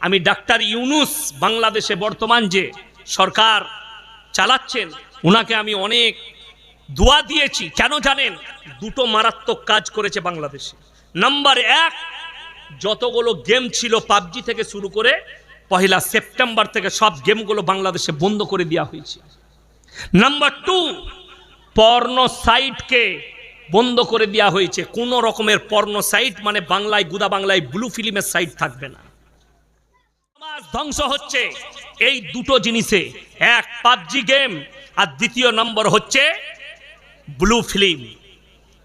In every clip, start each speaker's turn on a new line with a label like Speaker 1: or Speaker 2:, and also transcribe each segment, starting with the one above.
Speaker 1: আমি ডাক্তার ইউনুস বাংলাদেশে বর্তমান যে সরকার চালাচ্ছেন ওনাকে আমি অনেক দোয়া দিয়েছি। কেন জানেন? দুটো মারাত্মক কাজ করেছে বাংলাদেশে। নাম্বার এক, যতগুলো গেম ছিল পাবজি থেকে শুরু করে পহেলা সেপ্টেম্বর থেকে সব গেমগুলো বাংলাদেশে বন্ধ করে দেওয়া হয়েছে। নাম্বার টু পর্ণ সাইটকে বন্ধ করে দেওয়া হয়েছে। কোনো রকমের পর্ণ সাইট মানে বাংলায় গুদা বাংলায় ব্লু ফিল্মের সাইট থাকবে না। ধ্বংস হচ্ছে। এই দুটো জিনিসে, এক পাবজি গেম আর দ্বিতীয় নম্বর হচ্ছে ব্লু ফিল্ম,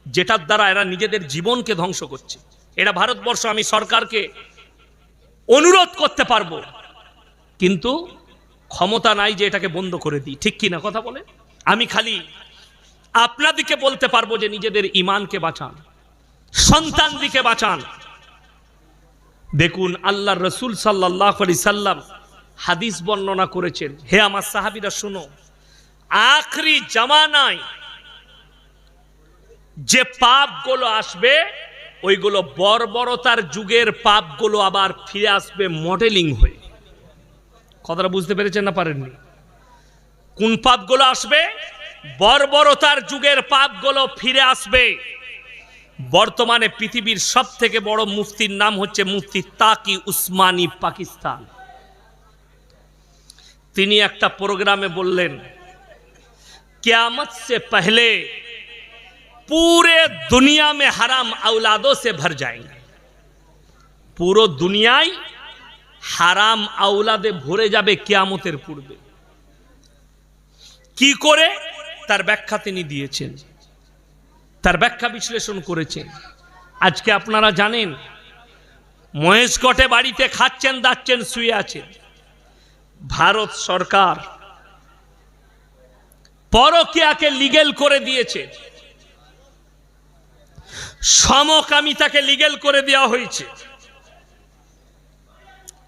Speaker 1: যেটার দ্বারা এরা নিজেদের জীবনকে ধ্বংস করছে। এটা ভারতবর্ষ, আমি সরকারকে অনুরোধ করতে পারব, কিন্তু ক্ষমতা নাই যে এটাকে বন্ধ করে দিই। ঠিক কি না কথা বলে? আমি খালি আপনাদিকে বলতে পারব যে নিজেদের ইমানকে বাঁচান সন্তান দিকে বাঁচান দেখুন আল্লাহ রসুল সাল্লাহ আলি সাল্লাম হাদিস বর্ণনা করেছেন। হে আমার সাহাবিরা, শুনো। আখরি জামানায় যে পাপগুলো আসবে, ওইগুলো বর্বরতার যুগের পাপগুলো আবার ফিরে আসবে মডেলিং হয়ে। কথাটা বুঝতে পেরেছেন না পারেননি? কোন পাপগুলো আসবে? বর্বরতার যুগের পাপগুলো ফিরে আসবে। বর্তমানে পৃথিবীর সব থেকে বড় মুফতির নাম হচ্ছে মুফতি তাকি উসমানী পাকিস্তান। তিনি একটা প্রোগ্রামে বললেন, কেয়ামত সে পহলে পুরে দুনিয়া মে হারাম আউলাদো সে ভর যায় পুরো দুনিয়ায় হারাম আউলাদে ভরে যাবে কেয়ামতের পূর্বে। কি করে? তার ব্যাখ্যা তিনি দিয়েছেন। তার ব্যাখ্যা বিশ্লেষণ করেছেন আজকে আপনারা জানেন মহেশকটে বাড়িতে খাচ্ছেন, দাচ্ছেন, শুয়ে আছেন। ভারত সরকার পরকিয়াকে লিগেল করে দিয়েছে। সমকামিতাকে লিগেল করে দেওয়া হয়েছে।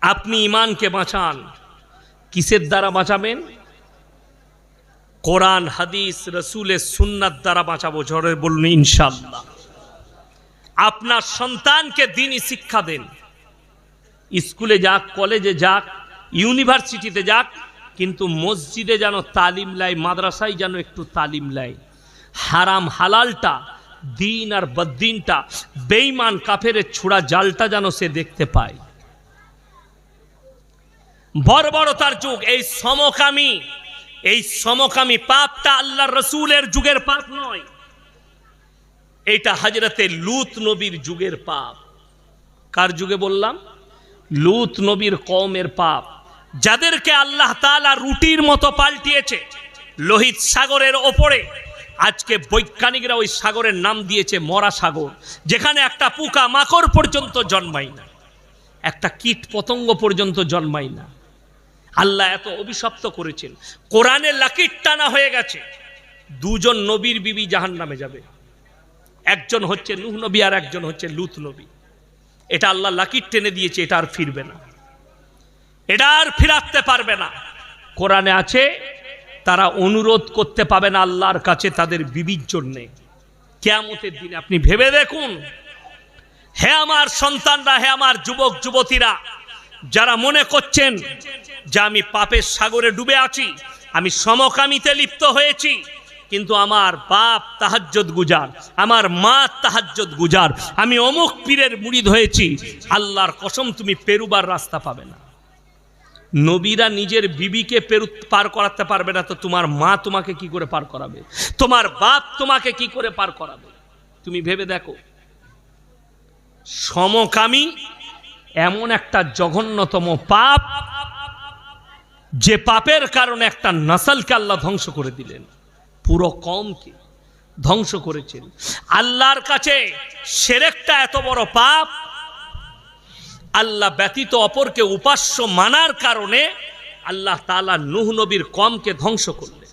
Speaker 1: আপনি ইমানকে বাঁচান। কিসের দ্বারা বাঁচাবেন? কোরআন, হাদিস, রসুলের সুন্নাত দ্বারা বাঁচাবো। ঝড়ে বলুন ইনশাল্লাহ আপনার সন্তানকে দিনই শিক্ষা দেন। স্কুলে যাক, কলেজে যাক, ইউনিভার্সিটিতে যাক, কিন্তু মসজিদে যেন তালিম লাই, মাদ্রাসায় যেন একটু তালিম লাই। হারাম হালালটা, দিন আর বদ্দিনটা বেইমান কাফের ছোড়া জালটা যেন সে দেখতে পায়। বর্বরতার যুগ, এই সমকামী এই সমকামী পাপটা আল্লাহ রসুলের যুগের পাপ নয়। এইটা হাজরতে লুত নবীর যুগের পাপ। কার যুগে বললাম? লুত নবীর কমের পাপ। যাদেরকে আল্লাহ তালা রুটির মতো পাল্টিয়েছে, লোহিত সাগরের ওপরে। আজকে বৈজ্ঞানিকরা ওই সাগরের নাম দিয়েছে মরা সাগর, যেখানে একটা পোকা মাকড় পর্যন্ত জন্মায় না। একটা কীট পতঙ্গ পর্যন্ত জন্মায় না। আল্লাহ এত অভিশপ্ত করেছেন। কোরআনে লাকির টানা হয়ে গেছে। দুজন নবীর বিবি জাহান নামে যাবে। একজন হচ্ছে নুহ নবী আর একজন হচ্ছে লুত নবী। এটা আল্লাহ লাকির টেনে দিয়েছে, এটা আর ফিরবে না। এটা আর ফিরাতে পারবে না। কোরআনে আছে, তারা অনুরোধ করতে পাবে না আল্লাহর কাছে তাদের বিবির জন্যে। কেয়ামতের দিনে আপনি ভেবে দেখুন, হে আমার সন্তানরা, হে আমার যুবক, যুবতীরা যারা মনে করছেন যে আমি পাপের সাগরে ডুবে আছি, আমি সমকামিতে লিপ্ত হয়েছি, কিন্তু আমার বাপ তাহাজ্জত গুজার, আমার মা তাহাজ্জত গুজার, আমি অমুক পীরের মুড়িদ হয়েছি, আল্লাহর কসম তুমি পেরুবার রাস্তা পাবে না। নবীরা নিজের বিবিকে পেরু পার করাতে পারবে না, তো তোমার মা তোমাকে কি করে পার করাবে? তোমার বাপ তোমাকে কি করে পার করাবে? তুমি ভেবে দেখো, সমকামী এমন একটা জঘন্যতম পাপ যে পাপের কারণে একটা নসলকে আল্লাহ ধ্বংস করে দিলেন। পুরো কমকে ধ্বংস করেছেন। আল্লাহর কাছে সেরেকটা এত বড় পাপ, আল্লাহ ব্যতীত অপরকে উপাস্য মানার কারণে আল্লাহ তালা নুহ নবীর কমকে ধ্বংস করলেন।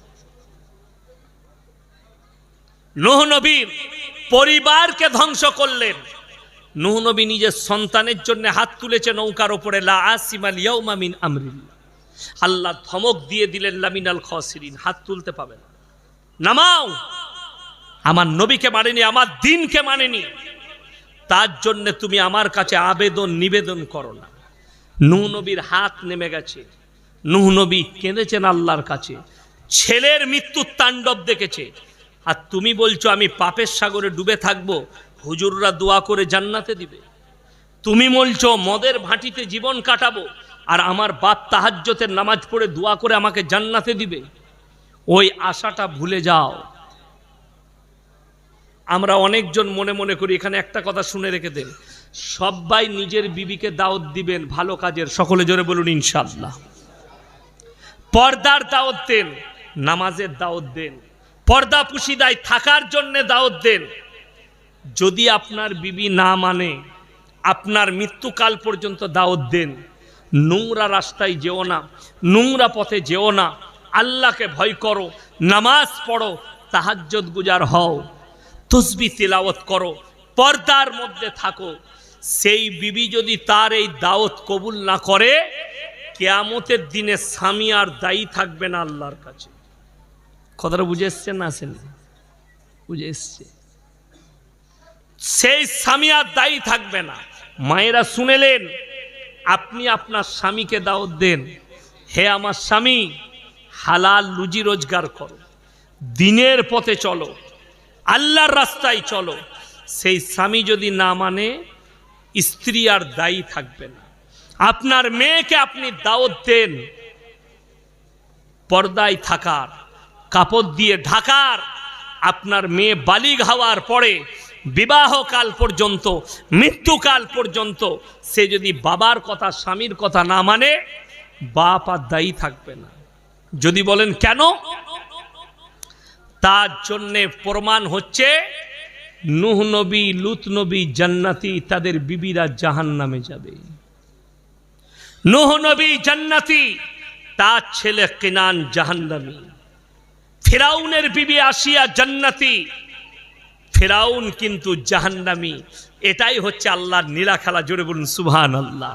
Speaker 1: নুহ নবীর পরিবারকে ধ্বংস করলেন। নুহ নবী নিজের সন্তানের জন্য হাত তুলেছে নৌকার ওপরে, লা আসিমাল আল্লাহ ধমক দিয়ে দিলেন লামিনাল খসিরিন, হাত তুলতে পাবে না। নামাও! আমার নবীকে মানেনি, আমার দিনকে মানেনি। তার জন্য তুমি আমার কাছে আবেদন নিবেদন করো না। নুহ নবীর হাত নেমে গেছে। নুহ নবী কেঁদেছেন আল্লাহর কাছে। ছেলের মৃত্যুর তাণ্ডব দেখেছে। আর তুমি বলছো, আমি পাপের সাগরে ডুবে থাকব হুজুররা দোয়া করে জান্নাতে দিবে। তুমি বলছো, মদের ভাটিতে জীবন কাটাবো, আর আমার বাপ তাহাজ্যতের নামাজ পড়ে দোয়া করে আমাকে জান্নাতে দিবে। ওই আশাটা ভুলে যাও। আমরা অনেকজন মনে মনে করি, এখানে একটা কথা শুনে রেখে দেন। সবাই নিজের বিবিকে দাওয়াত দিবেন, ভালো কাজের। সকলে জোরে বলুন, ইনশাআল্লাহ। পর্দার দাওয়াত দেন, নামাজের দাওয়াত দেন। পর্দা পুশিদায় থাকার জন্য দাওয়াত দেন। যদি আপনার বিবি না মানে আপনার মৃত্যুকাল পর্যন্ত দাওয়াত দেন, নোংরা রাস্তায় যেও না, নোংরা পথে যেও না, আল্লাহকে ভয় করো, নামাজ পড়ো তাহাজ্জত গুজার হও, তসবি তিলাওয়াত করো, পর্দার মধ্যে থাকো। সেই বিবি যদি তার এই দাওয়াত কবুল না করে, কেয়ামতের দিনে স্বামী আর দায়ী থাকবে না আল্লাহর কাছে। কথাটা বুঝে এসছেন না আসেন বুঝে এসছে। সেই স্বামী আর দায়ী থাকবে না। মায়েরা শুনেলেন, আপনি আপনার স্বামীকে দাওয়াত দেন। হে আমার স্বামী, হালাল রুজি রোজগার করো। দিনের পথে চলো, আল্লাহর রাস্তায় চলো। সেই স্বামী যদি না মানে স্ত্রী আর দায়ী থাকবে না। আপনার মেয়েকে আপনি দাওয়াত দেন। পর্দায় থাকার, কাপড় দিয়ে ঢাকার, আপনার মেয়ে বালিগ হওয়ার পরে বিবাহকাল পর্যন্ত, মৃত্যুকাল পর্যন্ত, সে যদি বাবার কথা, স্বামীর কথা না মানে বাপ আর দায়ী থাকবে না। যদি বলেন কেন? তার জন্যে প্রমাণ হচ্ছে, নুহ নবী, লুত নবী, জান্নাতি তাদের বিবিরা জাহান নামে যাবে। নুহ নবী, জান্নাতি তার ছেলে কেনান জাহান্নামী। ফেরাউনের বিবি আসিয়া জান্নাতি ফেরাউন কিন্তু জাহান্নামি। এটাই হচ্ছে আল্লাহর নীলা খেলা জোরে বলুন সুবহান আল্লাহ